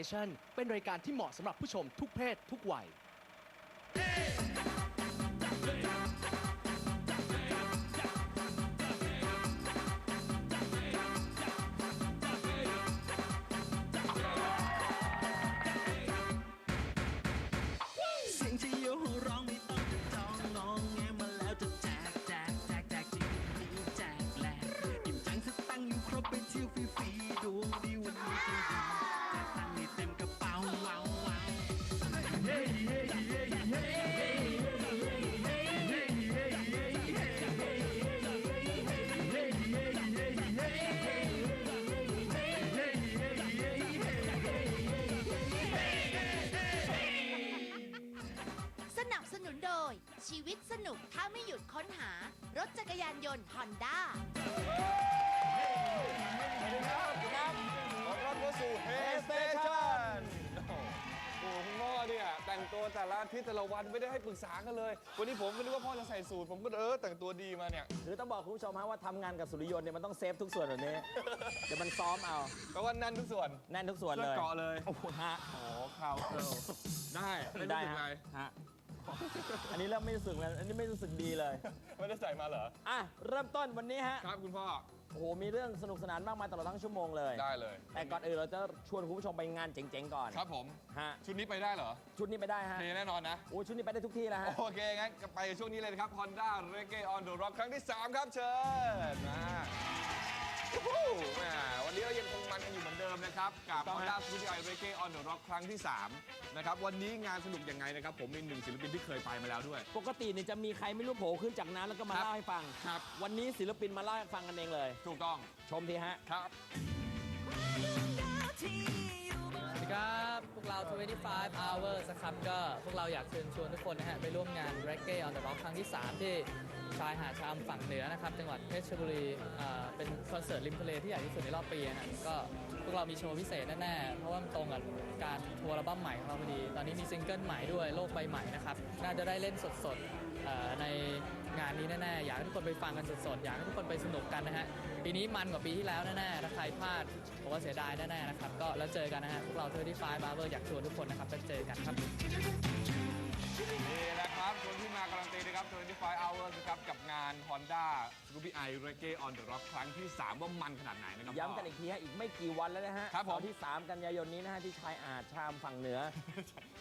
Nation เป็นรายการที่เหมาะสำหรับผู้ชมทุกเพศทุกวัยานยนต์ฮอนด้าขอรับเข้าสู่เฮสเตชันโอ้โหคุณพ่อเนี่ยแต่งตัวแต่ละอาทิตย์แต่ละวันไม่ได้ให้ปรึกษากันเลย วันนี้ผมก็นึกว่าพ่อจะใส่สูทผมก็เออแต่งตัวดีมาเนี่ยหรือต้องบอกคุณผู้ชมฮะว่าทำงานกับสุริยนต์เนี่ยมันต้องเซฟทุกส่วนแบบนี้ เดี๋ยวมันซ้อมเอา แปลว่าแน่นทุกส่วนแน่นทุกส่วนเสื้เลอยเกาะเลย โอ้โหฮะ โอ้ข่าวเออได้ ไม่ได้รู้สึกฮะไงฮะ อันนี้เริ่มไม่รู้สึกแล้วอันนี้ไม่รู้สึกดีเลย ไม่ได้ใส่มาเหรอ อะ เริ่มต้นวันนี้ฮะ ครับคุณพ่อ โอ้โห มีเรื่องสนุกสนานมากมายตลอดทั้งชั่วโมงเลย ได้เลย แต่ก่อนอื่นเราจะชวนคุณผู้ชมไปงานเจ๋งๆก่อน ครับผม ฮะ ชุดนี้ไปได้เหรอ ชุดนี้ไปได้ฮะเทแน่นอนนะ โอ้ชุดนี้ไปได้ทุกที่แล้วฮะ โอเคงั้นก็ไปช่วงนี้เลยนะครับ Honda Reggae on the Rock ครั้งที่ 3 ครับเชิญมาวู้ฮู้ แหมวันนี้เรายังคงมันกันอยู่เหมือนเดิมนะครับ กับต้องฮะ Honda Studio Reggae on the Rock ครั้งที่ 3 นะครับ วันนี้งานสนุกยังไงนะครับ ผมมีหนึ่งศิลปินที่เคยไปมาแล้วด้วย ปกติเนี่ยจะมีใครไม่รู้โผล่ขึ้นจากน้ำแล้วก็มาครับ เล่าให้ฟัฟังครับ วันนี้ศิลปินมาเล่าให้ฟังกันเองเลย ถูกต้อง ชมทีฮะ ครับสวัสดี ครับ พวกเรา 25 hours นะครับ ก็พวกเราอยากเชิญชวนทุกคนนะฮะ ไปร่วมงาน Reggae on the Rock ครั้งที่ 3 ที่ชายหาดชะอำฝั่งเหนือนะครับ จังหวัดเพชรบุรีอ่าเป็นคอนเสิร์ตริมทะเลที่ใหญ่ที่สุดในรอบปีนะฮะก็พวกเรามีโชว์พิเศษแน่ๆ เพราะว่ามันตรงกับการทัวร์อัลบั้มใหม่ของเราพอดี ตอนนี้มีซิงเกิลใหม่ด้วย โลกใบใหม่นะครับ น่าจะได้เล่นสดๆ ในงานนี้แน่ๆ อยากให้ทุกคนไปฟังกันสดๆ อยากให้ทุกคนไปสนุกกันนะฮะ ปีนี้มันกว่าปีที่แล้วแน่ๆถ้าใครพลาดผมว่าเสียดายแน่ๆนะครับ ก็แล้วเจอกันนะฮะ พวกเรา25 Barber อยากชวนทุกคนนะครับไปเจอกันครับ นี่แหละครับคนที่มาก นตีนะครับ25 hours นะครับ กับงาน Honda Scoopy i Reggae on the Rock ครั้งที่ 3 ว่ามันขนาดไหนนะครับย้ำกันอีกทีฮะอีกไม่กี่วันแล้วนะฮะครับผมเสาที่ 3 กันยายนนี้นะฮะที่ชายอาดชามฝั่งเหนือ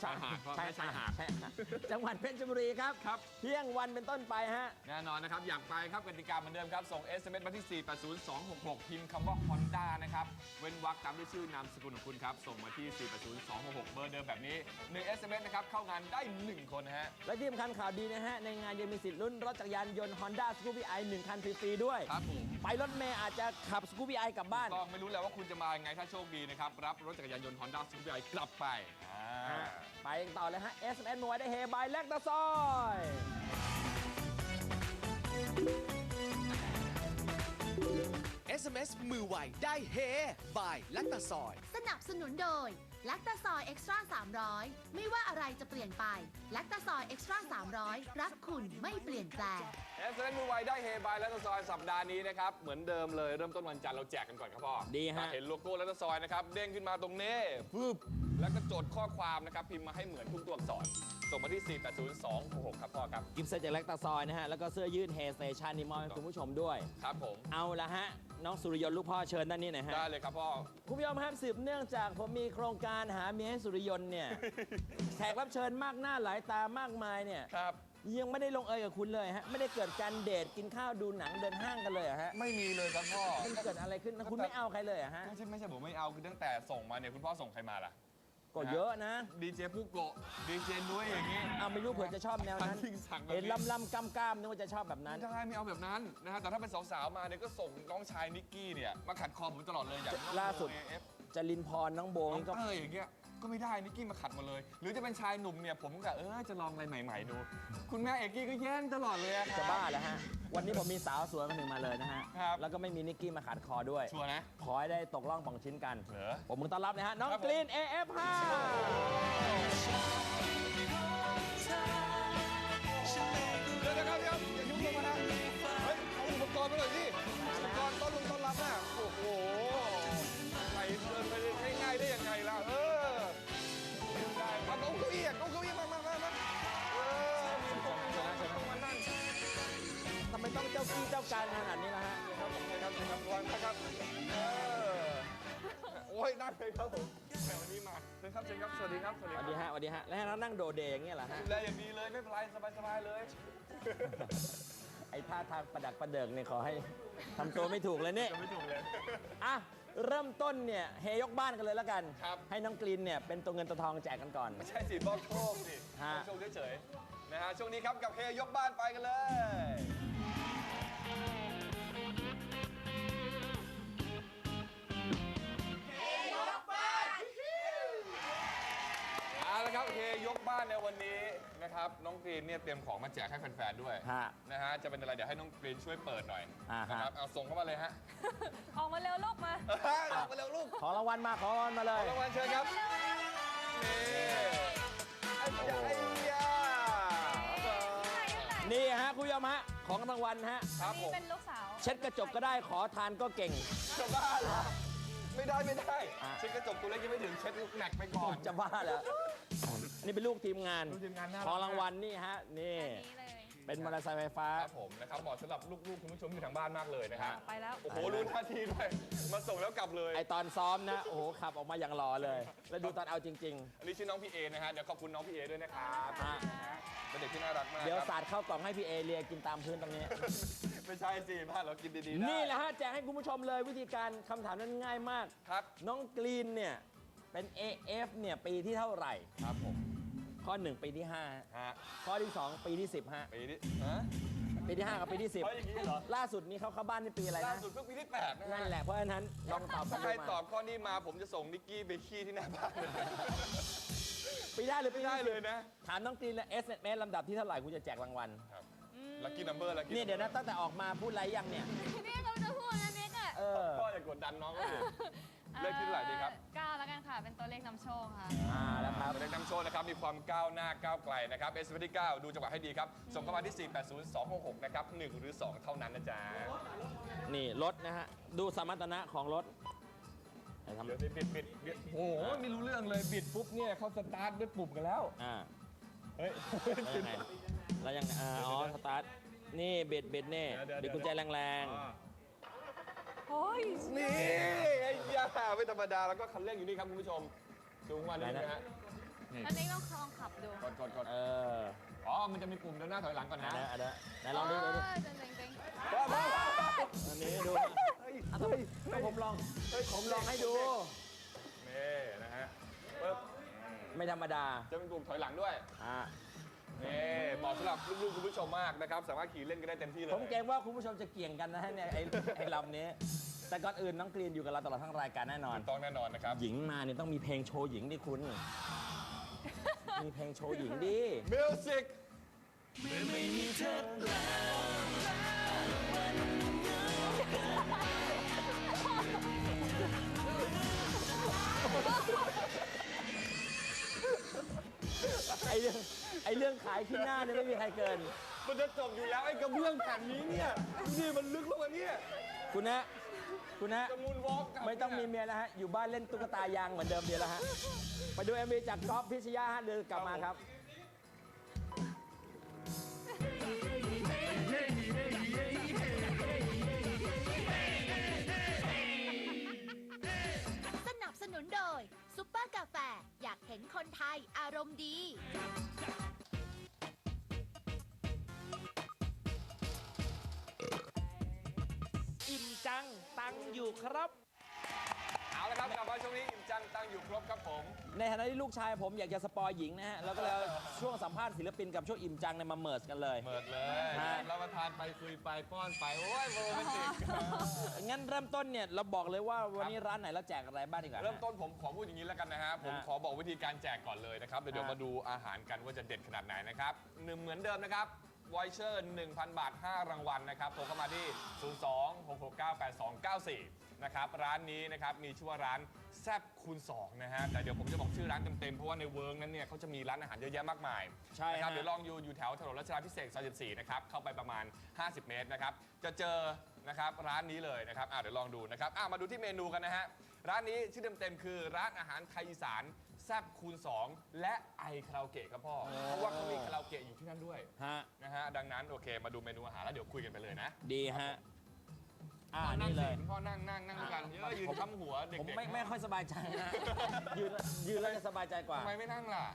ชายหาดครับไม่ใช่ชายหาดชายหาดจังหวัดเพชรบุรีครับ ครับ เที่ยงวันเป็นต้นไปฮะ แน่นอนนะครับ อยากไปครับกติกาเหมือนเดิมครับ ส่ง SMS มาที่ 480-266 พิมพ์คำว่า Honda นะครับ เว้นวรรคตามด้วยชื่อนามสกุลของคุณครับ ส่งมาที่ 480-266 เบอร์เดิมแบบนี้ 1 SMS นะครับ เข้างานได้ 1 คนนะฮะ และที่สำคัญข่าวดีนะฮะในงานยังมีสิทธิ์ลุ้นรถจักรยานยนต์ Honda Scoopy i 1คันฟรีๆด้วย ครับผมไปรถเมย์อาจจะขับ Scoopy i กลับบ้าน ต้องไม่รู้แล้วว่าคุณจะมายังไงถ้าโชคดีนะครับ รับรถจักรยานยนต์ Honda Scoopy i กลับไปอ่าไปกันต่อเลยฮะ SMS มาไว้ได้เฮบายแลกตะซอย SMS มือไวได้เฮบายลักตะซอย สนับสนุนโดย ลักตาซอยเอ็กซ์ตร้า300 ไม่ว่าอะไรจะเปลี่ยนไป ลักตาซอยเอ็กซ์ตร้า300 รักคุณไม่เปลี่ยนแปลง เอสเอ็นมือไวได้เฮบายและตะซอยสัปดาห์นี้นะครับ เหมือนเดิมเลยเริ่มต้นวันจันทร์เราแจกกันก่อนครับพ่อดีฮะถ้าเห็นโลโก้และตะซอยนะครับ เด้งขึ้นมาตรงนี้ฟึบแล้วก็จดข้อความนะครับ พิมพ์มาให้เหมือนทุกตัวอักษร ส่งมาที่ 480-266ครับพ่อครับ กิฟต์เซตจากแลกตะซอยนะฮะ แล้วก็เสื้อยืดเฮสเตชันนี่มอบให้คุณผู้ชมด้วย ครับผม เอาละฮะ น้องสุริยนต์ลูกพ่อเชิญด้านนี้หน่อยฮะได้เลยครับพ่อ คุณผู้ชมครับสืบเนื่องจากผมมีโครงการหาเมียให้สุริยนต์เนี่ย แขกรับเชิญมากหน้าหลายตามากมายเนี่ย ครับ ยังไม่ได้ลงเอยกับคุณเลยฮะ ไม่ได้เกิดการเดทกินข้าวดูหนังเดินห้างกันเลยเหรอฮะ ไม่มีเลยครับพ่อมันเกิดอะไรขึ้นนะคุณไม่เอาใครเลยเหรอฮะ ไม่ใช่ไม่ใช่ผมไม่เอาคือตั้งแต่ส่งมาเนี่ยคุณพ่อส่งใครมาล่ะ ก็เยอะนะดีเจผู้โกะดีเจนุ้ยอย่างงี้เอาไม่รู้เผื่อจะชอบแนวนั้นทันทิ้งสั่งแบบนี้ เห็นลำลำกำกล้ามนึกว่าจะชอบแบบนั้นไม่ได้ไม่เอาแบบนั้นนะฮะแต่ถ้าเป็นสาวๆมาเนี่ยก็ส่งน้องชายนิกกี้เนี่ยมาขัดคอผมตลอดเลยอย่างน้องล่าสุดโบเอฟจรินพรน้องโบน้องนี่ก็เต้ยอย่างเงี้ย ก็ไม่ได้นิกกี้มาขัดหมดเลย หรือจะเป็นชายหนุ่มเนี่ยผมก็เออจะลองอะไรใหม่ ๆ ดู คุณแม่เอกกี้ก็แย่งตลอดเลยอะครับจะบ้าแล้วฮะ วันนี้ผมมีสาวสวยคนหนึ่งมาเลยนะฮะ ครับแล้วก็ไม่มีนิกกี้มาขัดคอด้วยชัวร์นะขอให้ได้ตกล่องป่องชิ้นกัน เหรอผมมึงต้อนรับนะฮะ น้องครับผม กรีน AF5 เดี๋ยวนะครับเดี๋ยว โอ้ยนั่งเลยครับผมแหมวันนี้มาเชิญครับเชิญครับสวัสดีครับสวัสสดีวัสคดีรับฮะสวัสดีฮะแล้วให้เรานั่งโดดเดย์อย่างเงี้ยเหรอฮะ ดูแลอย่างดีเลยไม่เป็นไรสบายๆเลย ไอ้ท่าทางประดักประเดิกเนี่ยขอให้ทำตัวไม่ถูกเลยเนี่ยจะไม่ถูกเลย อะเริ่มต้นเนี่ยเฮยกบ้านกันเลยแล้วกัน ครับ ให้น้องกรีนเนี่ยเป็นตัวเงินตัวทองแจกกันก่อนไม่ใช่สิบอกโชคสิฮะบอกโชคเฉยๆนะฮะช่วงนี้ครับกับเฮยกบ้านไปกันเลย บ้านในวันนี้นะครับน้องกรีนเนี่ยเตรียมของมาแจกให้แฟนๆด้วยฮะนะฮะจะเป็นอะไรเดี๋ยวให้น้องกรีนช่วยเปิดหน่อยอ่าฮะ นะครับเอาส่งเข้ามาเลยฮะออกมาเร็วลูกมาออกมาเร็วลูกขอรางวัลมาขอรางวัลมาเลยรางวัลเชิญครับนี่ไอ้ยาไอ้ยานี่ฮะคุณผู้ชมฮะของรางวัลฮะ ครับผนี่มเป็นลูกสาวเช็ดกระจกก็ได้ขอทานก็เก่ง จะบ้าเหรอไม่ได้ไม่ได้อะ เช็ดกระจกตัวเล็กยังไม่ถึงเช็ดแม็กไปก่อน จะบ้าแล้วอั นนี้เป็นลูกทีมงานลูกทีมงานน่ารัก ของรางวัลนี่ฮะนี่อันนี้เลย เป็นมอเตอร์ไซค์ไฟฟ้า ครับผมนะครับเหมาะสำหรับลูกๆคุณผู้ชมที่ทางบ้านมากเลยนะครับไปแล้ว โอ้โหรู้หน้าที่ด้วยมาส่งแล้วกลับเลย ไอตอนซ้อมนะ โอ้โห ขับออกมาอย่างหล่อเลย แล้วดูตอนเอาจริง อันนี้ชื่อน้องพี่เอนะฮะเดี๋ยวขอบคุณน้องพี่เอด้วยนะครับฮะเป็นเด็กที่น่ารักมากๆ เดี๋ยวครับสาดเข้ากล่องให้พี่เอเลียกินตามพื้นตรงนี้ ไม่ใช่สิบ้านเรากินดีๆได้นี่แหละฮะแจกให้คุณผู้ชมเลยวิธีการคำถามนั้นง่ายมาก ครับ น้องกรีนเนี่ย เป็น AF เนี่ยปีที่เท่าไหร่ ครับผม ข้อ 1 ปีที่ฮะ5ข้อที่ 2 ปีที่ 10 ฮะ ปีนี้ฮะ ปีที่ 5 กับปีที่เพราะอย่างนี้เหรอ 10 ล่าสุดนี้เขาเข้าบ้านในปีอะไรล่านะ สุดเพิ่งปีที่แปดนะฮะนั่นแหละเพราะฉะนั้นลองตอบกัถ้านใครดูตอมาบข้อนี้มาผมจะส่งนิกกี้ไปขี้ที่หน้าบ้านเลยปีได้หรือปีไม่ได้ที่เลยนะถามน้องกรีนแล้ว S M S ลำดับที่เท่าไหร่คุณจะแจกรางวัล ลัคกี้นัมเบอร์ลัคกี้นี่เดี๋ยวนะตั้งแต่ออกมาพูดอะไรยังเนี่ยนี่เขาจะพูดนะนิกอะเออพ่ออย่ากดดันน้องก็เลย เลขที่เท่าไหร่ดีครับ เก้าแล้วกันค่ะ เป็นตัวเลขนำโชคค่ะ อ่าแล้วครับ ตัวเลขนำโชคนะครับ มีความก้าวหน้าก้าวไกลนะครับเอสที่9ดูจังหวะให้ดีครับ ส่งเข้ามาที่ 480266 นะครับ 1 หรือ 2 เท่านั้นนะจ๊ะนี่รถนะฮะ ดูสมรรถนะของรถไหนทำเดี๋ยวนี้บิดบิดบิดโอ้โหไม่รู้เรื่องเลยบิดปุ๊บเนี่ยเขาสตาร์ทด้วยปุ่มกันแล้ว อ่าเฮ้ยแล้วยังไงแล้วยังไงอ่าอ๋อสตาร์ทนี่เบ็ดเบ็ดเน่เดี๋ยวเดี๋บิยวดกุญแจแรงโอ้ยนี่ ไอ้ยาไม่ธรรมดาแล้วก็คันเร่งอยู่นี่ครับคุณผู้ชมสูงกว่านี้นะฮะอันนี้ต้องลองขับดูกดกดกดๆเอออ๋อมันจะมีปุ่มเดินหน้าถอยหลังก่อนอันะนนั้นอันนั้นไหนลองดูดูดูเจ๋งเจ๋งเจ๋งอันนี้ดูนะอะทำไมถ้าผมลองผมลองให้ดูนี่นะฮะปึ๊บไม่ธรรมดาจะเป็นปุ่มถอยหลังด้วยอ่านี่เหมาะสำหรับลูกๆคุณผู้ชมมากนะครับ สามารถขี่เล่นกันได้เต็มที่เลย ผมเกรงว่าคุณผู้ชมจะเกี่ยงกันนะฮะเนี่ยไอ้ไอ้ลำนี้ แต่ก่อนอื่นน้องกรีนอยู่กับเราตลอดทั้งรายการแน่นอน ถูกต้องแน่นอนนะครับ หญิงมาเนี่ยต้องมีเพลงโชว์หญิงดิคุณ มีเพลงโชว์หญิงดิมิวสิกไอเรื่องไอเรื่องขายขี้หน้าเนี่ยไม่มีใครเกิน มันจะจบอยู่แล้วไอ้กระเบื้องแผ่นนี้เนี่ยนี่มันลึกลงมาเนี่ย คุณนะ คุณนะจะมูนวอล์กกลับไม่ต้องมีเนี่ยเมียแล้วฮะ อยู่บ้านเล่นตุ๊กตายางเหมือนเดิมเดียวแล้วฮะ ไปดู MV จากก๊อฟพิชยาฮะเดินกลับมาครับ สนับสนุนโดยซุปเปอร์กาแฟ อยากเห็นคนไทยอารมณ์ดี ครับ เอาละครับกลับมาช่วงนี้อิ่มจังตั้งอยู่ครบครับผม ในฐานะที่ลูกชายผมอยากจะสปอยหญิงนะฮะแล้วก็เลยเอาช่วงสัมภาษณ์ศิลปินกับช่วงอิ่มจังเนี่ยมาเมิร์สกันเลย เปิดเลยฮะ รับประทานไปคุยไปป้อนไป โอ้ยโรแมนติก งั้นเริ่มต้นเนี่ยเราบอกเลยว่าวันนี้ร้านไหนเราแจกอะไรบ้างดีกว่า เริ่มต้นผมขอพูดอย่างนี้แล้วกันนะฮะ ผมฮะขอบอกวิธีการแจกก่อนเลยนะครับเดี๋ยวเดี๋ยวฮะ มาดูอาหารกันว่าจะเด็ดขนาดไหนนะครับหนึ่งเหมือนเดิมนะครับ วอยเชอร์1,000 บาท 5 รางวัลนะครับโทรเข้ามาที่ 02-669-8294 นะครับ ร้านนี้นะครับ มีชื่อว่าร้านแซบคูณ2นะฮะ แต่เดี๋ยวผมจะบอกชื่อร้านเต็มๆ เพราะว่าในเวิร์กนั้นเนี่ยเขาจะมีร้านอาหารเยอะแยะมากมายใช่นะครับฮะ เดี๋ยวลองอยู่อยู่แถวถนนรัชดาพิเศษกซอย14นะครับ เข้าไปประมาณ 50 เมตรนะครับ จะเจอนะครับร้านนี้เลยนะครับอะเดี๋ยวลองดูนะครับอะมาดูที่เมนูกันนะฮะ ร้านนี้ชื่อเต็มๆคือร้านอาหารไทยอีสาน แซบคูณ 2 และไอคาราโอเกะครับพ่อ เพราะว่าเขามีคาราโอเกะอยู่ที่นั่นด้วยฮะ นะฮะ ดังนั้นโอเค มาดูเมนูอาหารแล้วเดี๋ยวคุยกันไปเลยนะดีฮะ อ่านั่งนี่เลยสิคุณพ่อนั่งนั่งนั่งด้วยกันเยอะยืนค้ำหัวเด็กผมๆไม่ไม่ค่อยสบายใจนะ ยืนยืนแล้วจะสบายใจกว่า ทำไมไม่นั่งล่ะ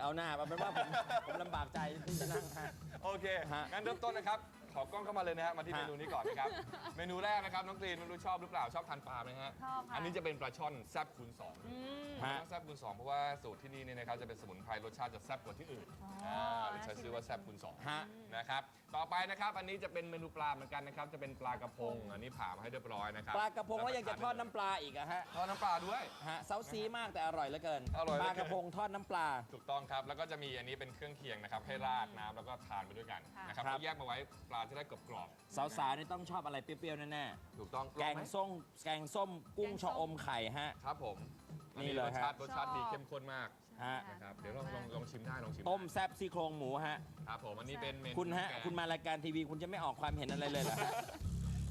เอาหน้าเอาเป็นว่าผมผมลำบากใจที่จะนั่งฮะ โอเค ฮะ งั้นเริ่มต้นนะครับข อกล้องเข้ามาเลยนะฮะมาที่ฮะเมนูนี้ก่อนนะครับ เมนูแรกนะครับน้องกรีนไม่รู้ชอบหรือเปล่าชอบทานปลาไหมฮะชอบค่ะ อันนี้จะเป็นปลาช่อนแซ่บคูณสองอืมฮะต้องแซ่บคูณสองเพราะว่าสูตรที่นี่เนี่ยนะครับจะเป็นสมุนไพรรสชาติจะแซ่บกว่าที่อื่นอ๋ออ่อ่าเลยใช้ชื่อว่าแซ่บคูณสองฮะนะครับต่อไปนะครับอันนี้จะเป็นเมนูปลาเหมือนกันนะครับจะเป็นปลากระพงอันนี้ผ่ามาให้เรียบร้อยนะครับปลากระพงแล้วยังจะทอดน้ำปลาอีกอะฮะทอดน้ำปลาด้วย ฮะเซาซีมากแต่อร่อยเหลือเกินอร่อยเหปลือลาเกินกระพงทอดน้ำปลา ถูกต้องครับ แล้วก็จะมีอันนี้เป็นเครื่องเคียงนะครับ ให้ราดน้ำแล้วก็ทานไปด้วยกันค่ะนะครับครับแล้วแยกมาไว้ปลาจะได้กรอบสาวๆนี่ต้องชอบอะไรเปรี้ยวๆแน่ๆถูกต้องๆ แกงลอไหมส้มแกงส้มกุ้งชะอมไข่ฮะ ครับผมอันี่เลยรสชาติฮะรสชาติดีเข้มข้นมากฮะ นะครับเดี๋ยวลองลองลองชิมได้ลองชิมต้มได้แซ่บซี่โครงหมูฮะ ครับผมอันนี้เป็นเมนูคุณฮะ แกงคุณมารายการทีวีคุณจะไม่ออกความเห็นอะไรเลยเหรอฮะ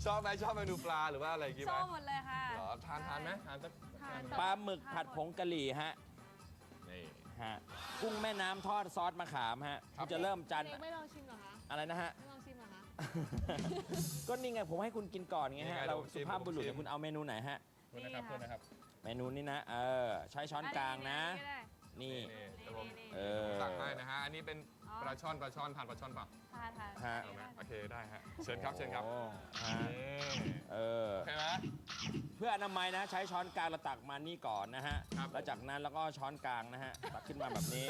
ชอบไหมชอบเมนูปลาหรือว่าอะไรกี่ชไหมอบหมดเลยค่ะ เหรอทานทานไหมทานสักทาน ปลาหมึกผัดผงกะหรี่ฮะนี่ ฮะ กุ้งแม่น้ำทอดซอสมะขามฮะครับคุณจะเริ่มจันทร์เด็กไม่ลองชิมเหรอคะอะไรนะฮะ ไม่ลองชิมเหรอคะ ก็นี่ไงผมให้คุณกินก่อนไงนี่ฮะไงเราผมชิสุมภาพบุรุษผมชิมคุณเอาเมนูไหนฮะ โทษนะครับโทษนะครับเมนูนี้นะ เออ ใช้ช้อนกลางนะ นี่ นี่เดี๋ยวผมเออตักให้นะฮะ อันนี้เป็น อ๋อ ปลาช่อนปลาช่อนทานปลาช่อนเปล่าทานทานฮะ เอาไหมโอเคได้ฮะเชิญครับเชิญครับโอ้ฮะ นี่เออ โอเคไหม เพื่ออนามัยนะใช้ช้อนกลางเราตักมานี่ก่อนนะฮะ ครับแล้วจากนั้นแล้วก็ช้อนกลางนะฮะ ตักขึ้นมาแบบนี้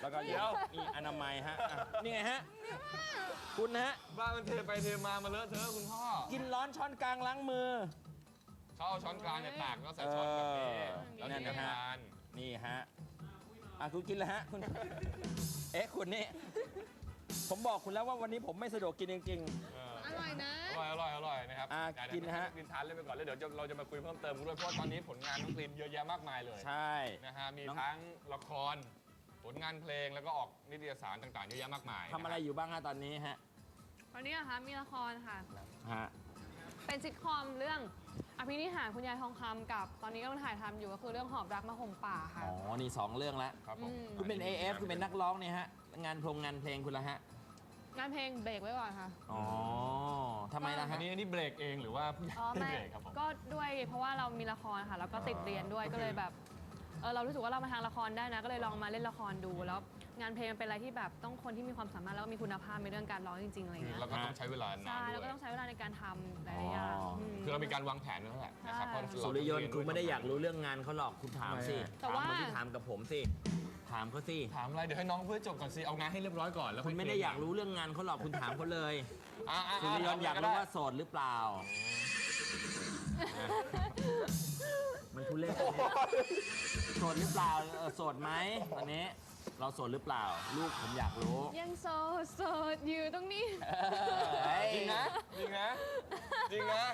แล้วก็เดี๋ยวนี่อนามัยฮะอะนี่ไงฮะ คุณนะฮะ บ้านมันเทไปเทมามาเลอะเทอะคุณพ่อกินร้อนช้อนกลางล้างมือ เขาเอาช้อนกลางเนี่ยตักแล้วใส่ช้อนแบบนี้เออแล้วนั่กินนกับนะฮะทานนี่ฮะ อะคุณกินเลยฮะคุณ เอ๊ะคุณนี่ ผมบอกคุณแล้วว่าวันนี้ผมไม่สะดวกกินจริง เอออร่อยนะ อร่อยอร่อยอร่อยนะครับอะเดี๋ยวกินนะฮะกินทานเล่นไปก่อนแล้วเดี๋ยวจะเราจะมาคุยเพิ่มเติมกันด้วยเพราะว่าตอนนี้ผลงานน้องกรีนเยอะแยะมากมายเลยๆ ใช่ นะฮะมีน้อง ทั้งละคร ผลงานเพลงแล้วก็ออกนิตยสารต่างๆเยอะแยะมากมายทำอะไรอยู่บ้างฮะตอนนี้ฮะวันนี้อะคะมีละครค่ะ ฮะ เป็นซิทคอมเรื่อง อภินิหารคุณยายทองคำกับตอนนี้กำลังถ่ายทำอยู่ก็คือเรื่องหอบรักมาห่มป่าค่ะ อ๋อ นี่สองเรื่องแล้วครับผมอืม คุณเป็น AF คุณเป็นนักร้องเนี่ยฮะ งานพงงานเพลงคุณละฮะ งานเพลงเบรกไว้ก่อนค่ะ อ๋อทำไมล่ะอัฮะนนี้อันนี้เบรกเองหรือว่าผู้ใหญ่อ๋อไม่เบรกครับผม ก็ด้วยเพราะว่าเรามีละครค่ะ แล้วก็ติดเรียนด้วยอ๋อก็เลยแบบเออเรารู้สึกว่าเรามาทางละครได้นะ ก็เลยลองมาเล่นละครดูแล้ว งานเพลงมันเป็นอะไรที่แบบต้องคนที่มีความสามารถแล้วก็มีคุณภาพในเรื่องการร้องจริงๆอะไรอย่างเงี้ยแล้วก็ต้องใช้เวลานานใช่ด้แล้ววก็ยต้องใช้เวลาในการทำหลายๆอย่างอ๋ออืม คือเรามีการวางแผนนั่นแหละนะครับใช่ เพราะเราสุริยนต์ต้งคุณไม่ได้อยากรู้เรื่องงานเขาหรอกคุณถามสิแต่ถามว่า คนที่ถามกับผมสิถามเขาสิถามอะไรเดี๋ยวให้น้องเพื่อจบก่อนสิเอางานให้เรียบร้อยก่อนแล้วคุณไม่ได้อยากรู้เรื่องงานเขาหรอกคุณถามเขาเลยอะอะสุริยนต์อยากรู้ว่าโสดหรือเปล่า มันทุเรศนะโสดหรือเปล่าเออโสดไหมตอนนี้ เราโสดหรือเปล่า ลูกผมอยากรู้ยังโสดโสดอยู่ตรงนี้เฮ้ยจริงนะ จริงนะ จริงนะ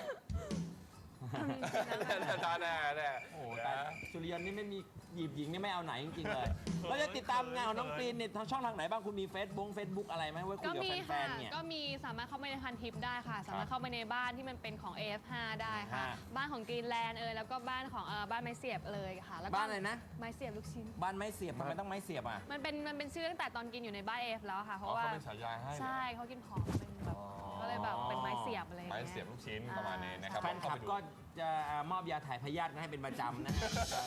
แน่แน่แน่โอ้โหแต่สุริยนต์นี่ไม่มี หยิบหญิงนี่ไม่เอาไหนจริงๆเลยเราจะติดตามงานของน้องกรีนเนี่ยทางช่องทางไหนบ้างคุณมีเฟซบุ๊กเฟซบุ๊กอะไรไหมไว้คุก็ยกับมีแฟค่ะนๆเนี่ย ก็มีสามารถเข้าไปในพันทิปได้ค่ะ สามารถเข้าไปในบ้านที่มันเป็นของ AF5 ได้ค่ะ ฮะบ้านของกรีนแลนด์เอยแล้วก็บ้านของเออบ้านไม้เสียบเลยค่ะ แล้วก็บ้านอะไรนะ ไม้เสียบลูกชิ้น บ้านไม้เสียบทำไมต้องไม้เสียบอะ มันเป็นมันเป็นชื่อตั้งแต่ตอนกินอยู่ในบ้าน AF แล้วค่ะ เพอ๋อราะว่าเขาเป็นฉายาให้ใช่เขากินของเป็นแบบก็เลยแบบเป็นไม้เสียบอะไรอย่างไม้เงี้ย เสียบลูกชิ้นประมาณนี้นะครับแฟนคลับก็จะมอบยาถ่ายพยาธิให้เป็นประจำนะฮะ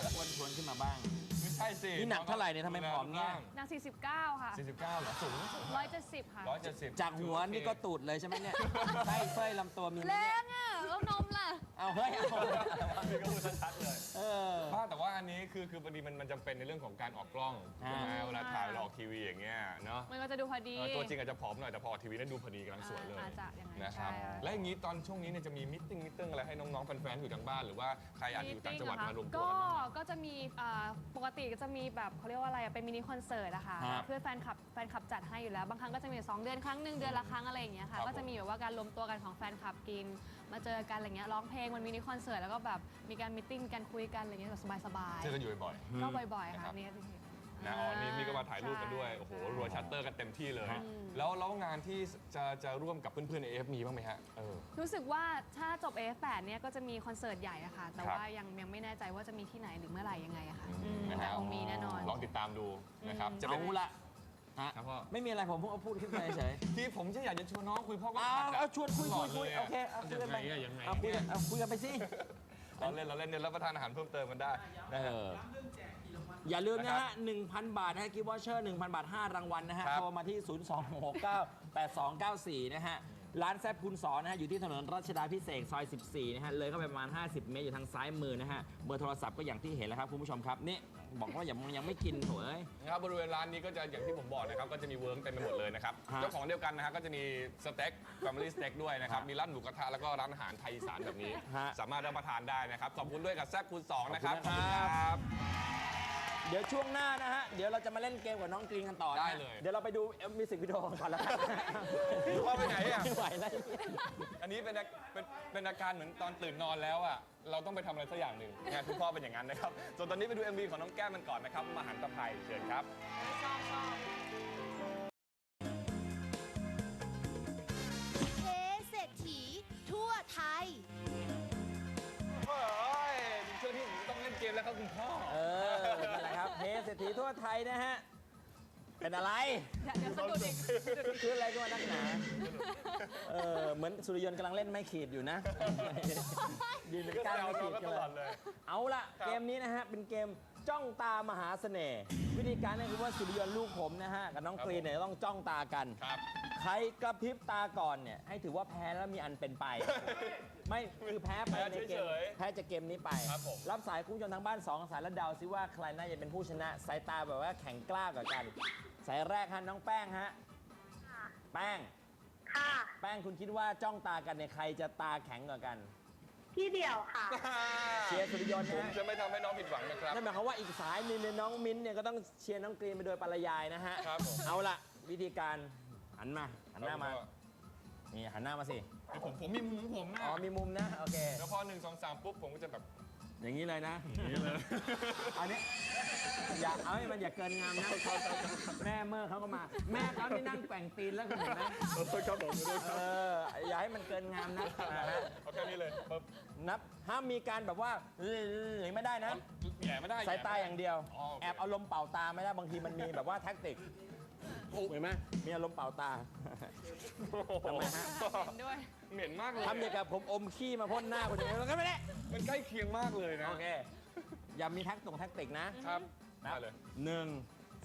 จะอ้วนทวนขึ้นมาบ้าง ไม่ใช่สินี่หนักเท่าไหร่เนี่ยทำไมผอมเนี่ย นาง49 ค่ะ 49เหรอสูง170 ค่ะ ร้อยเจ็ดสิบจากหัวนี่ก็ตูดเลยใช่ไหมเนี่ยใช่เส้ยลำตัวมีไหมแรเนี่ย งอะ แล้วนมล่ะ เอาเฮ้ยเอานี่ก็พูดชัดๆเลยเออ บ้านแต่ว่าอันนี้คือคือพอดีมันมันจำเป็นในเรื่องของการออกกล้องอ่าใช่ไหมเวลาถ่ายเวลาออกทีวีอย่างเงี้ยเนาะ มันก็จะดูพอดี เออตัวจริงอาจจะผอมหน่อย แต่พอออกทีวีนั้นดูพอดีกำลังสวยเลยอาจจะอย่างนั้นนะครับ ใช่ค่ะและอย่างนี้ตอนช่วงนี้เนี่ยจะมีมิทติ้งมิทติ้งอะไรให้น้อง ๆ แฟนๆอยู่ทางบ้านหรือว่าใครอาจจะอยู่ต่างจังหวัดมารวมตัวก็กันบ้างไหม ก็จะมีอ่าปกติก็จะมีแบบเขาเรียกว่าอะไรอะเป็นมินิคอนเสิร์ตอะค่ะครับเพื่อแฟนคลับแฟนคลับจัดให้อยู่แล้ว บางครั้งก็จะมี2เดือนครั้งหนึ่งเดือนละครั้งอะไรอย่างเงี้ยครัค่ะบก็จะมีแบบว่าการรวมตัวกันของแฟนคลับกิน มาเจอกันอะไรเงี้ยร้องเพลงมันมินิคอนเสิร์ตแล้วก็แบบมีการมิทติ้งกันคุยกันอะไรเงี้ยแบบสบายเจอกันอยู่บ่อยๆก็บ่อยๆนะครัค่ะบนี่ก็ที่ๆ นะอ๋อนี่นี่ก็มาถ่ายรูปกันด้วย โอ้โหรัวชัตเตอร์กันเต็มที่เลย แล้วแล้วงานที่จะจะร่วมกับเพื่อนๆในเอฟมีบ้างไหมฮะเออ รู้สึกว่าถ้าจบ AF8 เนี่ยก็จะมีคอนเสิร์ตใหญ่อะค่ะ แต่ครับ ว่ายังยังไม่แน่ใจว่าจะมีที่ไหนหรือเมื่อไหร่ยังไงอะค่ะอืมอืมนะแต่ฮะคงมีแน่นอน ลองติดตามดูนะครับจะเอาเป็นละฮะครับพ่อ ไม่มีอะไรผมเพิ่งเอาพูดขึ้นไปเฉยที่ผมจะอยากจะชวนน้องคุยพ่อก็เอาขัดะเอาชวนคุยตลคุอยดคุยละโอเคเอาคุยกันไปยังไงอะยังไง เอาคุยกันเอาคุยกันไปสิ เราเล่นเราเล่นเนี่ยรับประทานอาหารเพิ่มเติมกันได้เอนะฮะอ อย่าลืมนะนะครัฮะบ1,000 บาทนะฮะกิฟต์วอเชอร์1,000 บาท 5 รางวัลนะฮะครับ โทรมาที่ 026698294 นะฮะ ร้านแซบคุณสอนนะฮะ อยู่ที่ถนนรัชดาพิเศษกซอย 14 นะฮะ เลยเข้าไปประมาณ 50 เมตรอยู่ทางซ้ายมือนะฮะ เบอร์โทรศัพท์ก็อย่างที่เห็นแล้วครับ คุณผู้ชมครับ นี่ บอกว่ายังยังไม่กินโถเอ้ย นะครับบริเวณร้านนี้ก็จะอย่างที่ผมบอกนะครับก็จะมีเวิร์กเต็มไปหมดเลยนะครับฮะ เจ้าของเดียวกันนะฮะก็จะมีสเต็กแฟมิลี่สเต็กด้วยนะครับฮะมีร้านหมูกระทะแล้วก็ร้านอาหารไทยอีสานแบบนี้ ฮะสามารถรับประทานได้นะครับขอบคุณด้วยกับแซ่บคูณสองนะครับขอบคุณนะครับบ เดี๋ยวช่วงหน้านะฮะ เดี๋ยวเราจะมาเล่นเกมกับน้องกรีนกันต่อนะฮะได้เลย เดี๋ยวเราไปดูมิวสิกวิดีโอก่อนแล้วกันพ่อไปไหนอะไม่ไหวแล้วอันนี้เป็นอาเป็นเป็นอาการเหมือนตอนตื่นนอนแล้วอะ เราต้องไปทำอะไรสักอย่างหนึ่งงานคุณพ่อเป็นอย่างนั้นนะครับ ส่วนตอนนี้ไปดู MV ของน้องแก้มมันก่อนนะครับ มหันตภัยเชิญครับเเศรษฐีทั่วไทยนะฮะ เป็นอะไรเดี๋ยวเดี๋ยวสะดุดอีกคืออะไรก็มานักหนา เออเหมือนสุริยนต์กำลังเล่นไม้ขีดอยู่นะยืนเป็นก็ก้านแซวไม้น้ขีองดก็กันตเลลอดเลยยเอาละครับเกมนี้นะฮะ เป็นเกมจ้องตามหาเสน่ห์วิธีการก็คือว่าสุริยนต์ลูกผมนะฮะ กับน้องกรีนเนี่ยต้องจ้องตากัน ครับ ใครกระพริบตาก่อนเนี่ยให้ถือว่าแพ้แล้วมีอันเป็นไป ไม่คือแพ้ไปแพ้ในเกเฉมยๆแพ้จากเกมนี้ไป ครับผม รับสายคุณผู้ชมทางบ้าน2สายแล้วเดาซิว่าใครน่าจะเป็นผู้ชนะ สายตาแบบว่าแข็งกล้ากว่ากัน สายแรกฮะน้องแป้งฮะแป้ง ค่ะ แป้งคุณคิดว่าจ้องตากันเนี่ยใครจะตาแข็งกว่ากันพี่เดี่ยวค่ะ เชียร์สุริยนต์ผมนะฮะจะไม่ทำให้น้องผิดหวังนะครับ นั่นหมายความว่าอีกสายหนึงเนี่ยน้องมิ้นท์เนี่ยก็ต้องเชียร์น้องกรีนไปโดยปริยายนะฮะครับผม เอาละวิธีการหันมาหันหน้ามา นี่หันหน้ามาสิผมผมมีมุมของผมนะอ๋อมีมุมนะโอเค แล้วพอหนึ่งสองสามปุ๊บผมก็จะแบบ อย่างนี้เลยนะอย่างนี้เลย อันนี้อย่าเอาให้มันอย่าเกินงามนะแม่เมื่อเขาก็มา แม่เขาที่นั่งแกว่งตีนแล้วคุณเห็นไหมครับผมเอออย่าให้มันเกินงามนะอ่าฮะเอาแค่นี้เลยปุ๊บนับห้ามมีการแบบว่าหรือไม่ได้นะแหย่ไม่ได้สายตาอย่างเดียวอ๋อโอเคแอบเอาลมเป่าตาไม่ได้บางทีมันมีแบบว่าแท็กติก เห็นไหมมีอารมณ์เป่าตา ทำไมฮะ เห็นด้วย เหม็นมากเลยทำอย่างกับผมอมขี้มาพ่นหน้าคุณอย่างนี้มันก็ไม่ได้มันใกล้เคียงมากเลยนะโอเคอย่ามีแท็กตรงแท็กติกนะครับนัได้บเลยหนึ่ง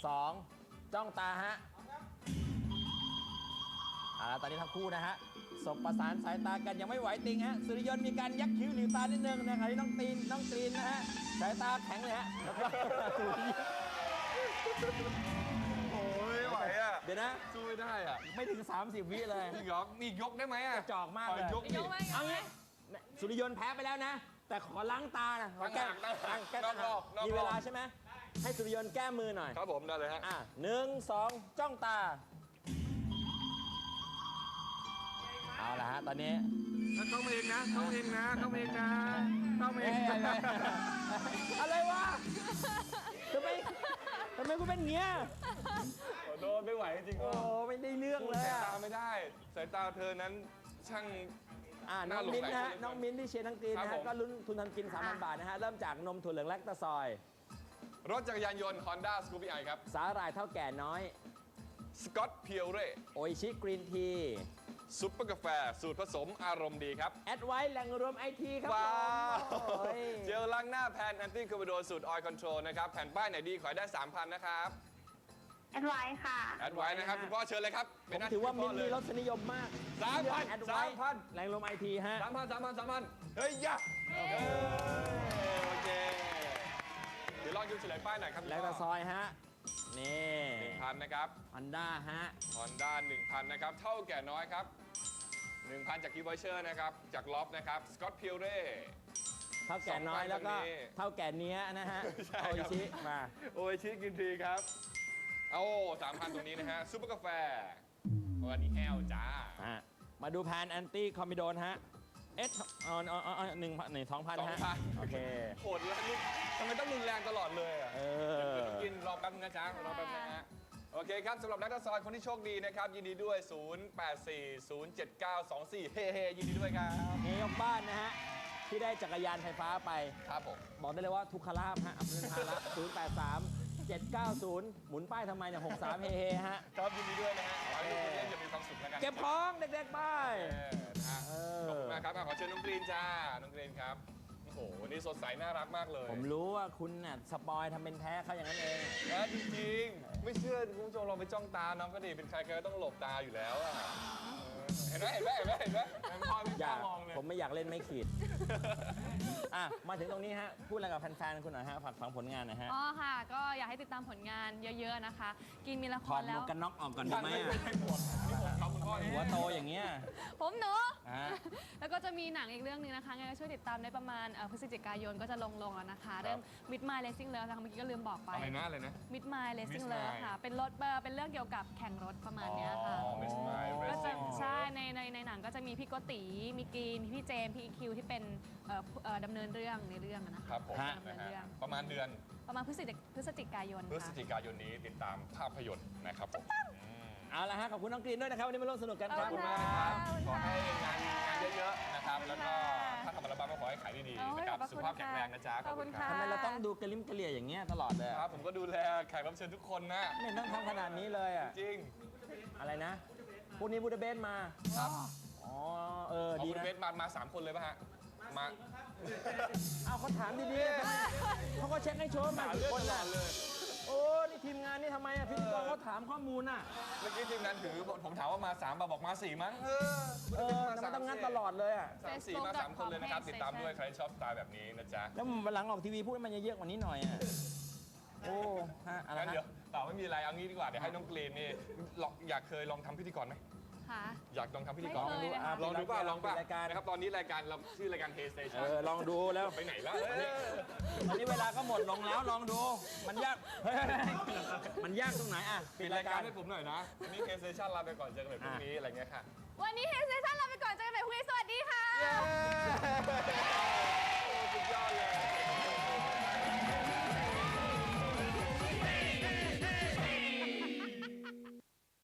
สองจ้องตาฮะเอาละตอนนี้ทั้งคู่นะฮะสบประสานสายตากันยังไม่ไหวติงฮะสุริยนต์มีการยักคิ้วหลิวตานิดนึงนะครับที่น้องตีนน้องกรีนนะฮะสายตาแข็งเลยฮะแล้วก็สุริยนต์โอ้ยไหวอะ เดี๋ยวนะ สู้ไม่ได้อะไม่ถึง 30 วิเลยนี่ยกนี่ยกได้ไหมอะจอกมากขอเลยยกยดิกไหมยเอากไหมงี้สุริยนต์แพ้ไปแล้วนะ แต่ขอล้างตานะขอแก้ตั้งหากแก้นอกรอบนอกรอบมีเวลาใช่ไหมให้สุริยนต์แก้มือหน่อย ครับผมได้เลยฮะอะหนึ่งสองจ้องตา เอาละฮะ ตอนนี้ เข้ามาเองนะเข้ามาเองนะเข้ามาเองนะเข้ามาเอเอ้งยอะไรอะไรวะทำไมทำไมคุณเป็นอย่างเงี้ยขอ โดนไม่ไหวจริงๆโอ้ก็ไม่ได้เรื่องสู้เลยสายอะตาไม่ได้ สายตาเธอนั้นช่าง อ่าน้น่าองหลงมิ้นท์นะฮะไหลเหลือเกินน้องมิ้นท์ที่เชียร์ทั้งกรีนนะครัฮะบผม ก็ลุ้นทุนทำกิน 3,000 บาทนะฮะ เริ่มจากนมถั่วเหลืองแลคตาซอย รถจักรยานยนต์ Honda Scoopy i ครับ สาหร่ายเท่าแก่น้อยสกอตเพียวเร่โออิชิกรีนทีซุปเปอร์กาแฟ สูตรผสมอารมณ์ดีครับ แอดไว้แหล่งรวมไอทีครับว้าวผมโอ้ย เจลล้างหน้าแพนแอนตี้คูบิโดสูตรออยล์คอนโทรลนะครับ แผ่นป้ายไหนดีขอให้ได้ 3,000 นะครับ แอดไว้ค่ะ แอดไว้นะครับคุณพ่อเชิญเลยครับผเป็นมหน้ที่ถือว่าคุณมิพ่นเลมียรสนิยมมากสามพันแอดไว้สามพันแหล่งรวมไอทีฮะ สามพันสามพันสามพันเฮ้ยยะเออโอเคเดี๋ยวลองดูเฉลยป้ายหน่อยครับแลคตาซอยฮะ นี่หนึ่งพันนะครับฮอนด้าฮะ ฮอนด้า1,000นะครับ เท่าแก่น้อยครับ1,000จากกิฟต์วอเชอร์นะครับ จากล็อบนะครับสกอตพิวเร่ เท่าแก่น้อยแล้วก็สองพันคนนี้เท่าแก่เนี้ยนะฮะใช่โออิครับชิมาโอเอชิกินทีครับ เอา3,000ตรงนี้นะฮะซุปเปอร์กาแฟวันนี้แห้วจ้า อะมาดูแพนแอนตี้คอมมิโดนฮะ เอสเอาเอาเอาเอาหนึ่งพันหนึ่งสองพันฮะ2,000 โอเค โหดเลยนี่ทำไมต้องรุนแรงตลอดเลยอะเอเดี๋ยวอกินรอแป๊บนึงนะจ๊ะรอแป๊บนึงนะฮะโอเคครับสำหรับนักซอยคนที่โชคดีนะครับ ยินดีด้วย 08407924เฮ้เฮ้ยินดีด้วยครับนี่ยกบ้านนะฮะ ที่ได้จักรยานไฟฟ้าไป ครับผม บอกได้เลยว่าทุกขลาบฮะอัปเดตภาระ0 8 3 790 หมุนป้ายทำไมเนี่ย63 เฮเฮฮะ ครับยินดีด้วยนะฮะขอให้ทุกคนเล่นอย่างมีความสุขแล้วกันเก็บของเด็กๆไป เออนะฮะเอขอบอคุณมากครับอะขอเชิญน้องกรีนจ้า น้องกรีนครับโอ้โห วันนี้สดใสน่ารักมากเลยผมรู้ว่าคุณน่ะสปอยทำเป็นแท้เขาอย่างนั้นเอง นะจริงๆ ไม่เชื่อคุณผู้ชมลองไปจ้องตาน้องก็ดีเป็นใครใครก็ต้องหลบตาอยู่แล้วอะเออเห็นไหมเห็นไหมเห็นไหมเห็นไหมแม่พ่อไม่อกล้าย่ามองเลย ผมไม่อยากเล่นไม่ขีด อะ มาถึงตรงนี้ฮะ พูดอะไรกับแฟนๆ คุณหน่อยฮะ ฝากฝังผลงานหน่อยฮะ อ๋อค่ะ ก็อยากให้ติดตามผลงานเยอะ ๆ นะคะ กินมีละคถอรดหมแล้ววกกันน็อกออกก่อนดีไหมไม่อะได้หมดนี่ผมครับคุณพ่อนี่ หัวโตอย่างเงี้ย ผมหนูฮะแล้วก็จะมีหนังอีกเรื่องหนึงนะคะงั้นก็ช่วยติดตามได้ประมาณเอ่อพฤศจิกายนก็จะลงลงแล้วนะคะ เรื่อง Mid My Racing Love นะคะเมื่อกี้ก็ลืมบอกไป อะไรนะอะไรนะ Mid My Racing Mid Love My ค่ะ เป็นรถเอ่อเป็นเรื่องเกี่ยวกับแข่งรถประมาณเนี้ยค่ะ อ๋อ Miss My ก็จะ Racing ใช่ในในในหนังก็จะมีพี่โกติ มีกรีน พี่เจมส์พี่อีคิวที่เป็นเอ่อเอ่อดำเนินเรื่องในเรื่องอะนะคะครับผมฮะ ดำเนินะนฮะเรื่อง ประมาณเดือนประมาณพฤศจิพฤศจิกายนพฤศค่ะ จิกายนนี้ติดตามภาพยนตร์นะครับผมอืม เอาละฮะขอบคุณน้องกรีนด้วยนะครับวันนี้มาร่วมสนุกกันคขรัอบบคุณมากนะครับขอบคุณขอค่ะให้งานงานเยอะๆนะครับแล้วก็ค่ะถ้าทำอัลบั้มก็ขอให้ขายดีโอ้ๆยนะครับขอบพระสุขภาพคุณแข็งค่ะแรงนะจ๊ะขอบคุณรัค่ะทำไมเราต้องดูกระลิมกระเหลี่ยอย่างเงี้ยตลอดเลยคอะรับผมก็ดูแลแขกรับเชิญทุกคนนะไม่ต้องทำขนาดนี้เลยอะจริงอะไรนะพรุ่งนี้บูดาเบสมาครับอ๋อเออเอาดีคุณนะเบสมามาสามคนเลยป่ะฮะมาเอาเขาถามดีๆทำไมเขาก็เช็คให้โชว์มาหากี่เรื่องคนตลอะอดเลย โอ้ นี่ทีมงานนี่ทำไมอะพิธีกรเขาถามข้อมูลอะ เมื่อกี้ทีมงานถือผมถามว่ามาสามป่ะบอกมาสี่มั้ง เออเออแต่มันต้องงั้นตลอดเลยอะ สามสี่มาสามคนเลยนะครับ ติดตามด้วยใครชอบสไตล์แบบนี้นะจ๊ะ แล้ววันหลังออกทีวีพูดให้มันเยอะๆกว่านี้หน่อยอะ โอ้ ฮะอะไรงั้นเดี๋ยวฮะเปล่าไม่มีอะไรเอางี้ดีกว่า เดี๋ยวให้น้องกรีนนี่ลองอยากเคยลองทำพิธีกรไหม ค่ะอยากลองทำพิธีกรไม่เคยเลยค่ะ ลองดูป่ะลองป่ะรายการ นะครับตอนนี้รายการเราชื่อรายการ Hey เอ Station อลองดูแล้วไปไหนแล้วเออตอนนี้เวลาก็หมดลงแล้วลองดู มันยากเฮ้ยมันยากตรงไหนอะปิดรายการให้ผมหน่อยนะวันนี้ Hey Station ลาไปก่อนเจอกันใหม่พรุ่งนี้อะไรเงี้ยค่ะ วันนี้เฮสเซชั่นลาไปก่อนเจอกันใหม่พรุ่งนี้สวัสดีค่ะ เย้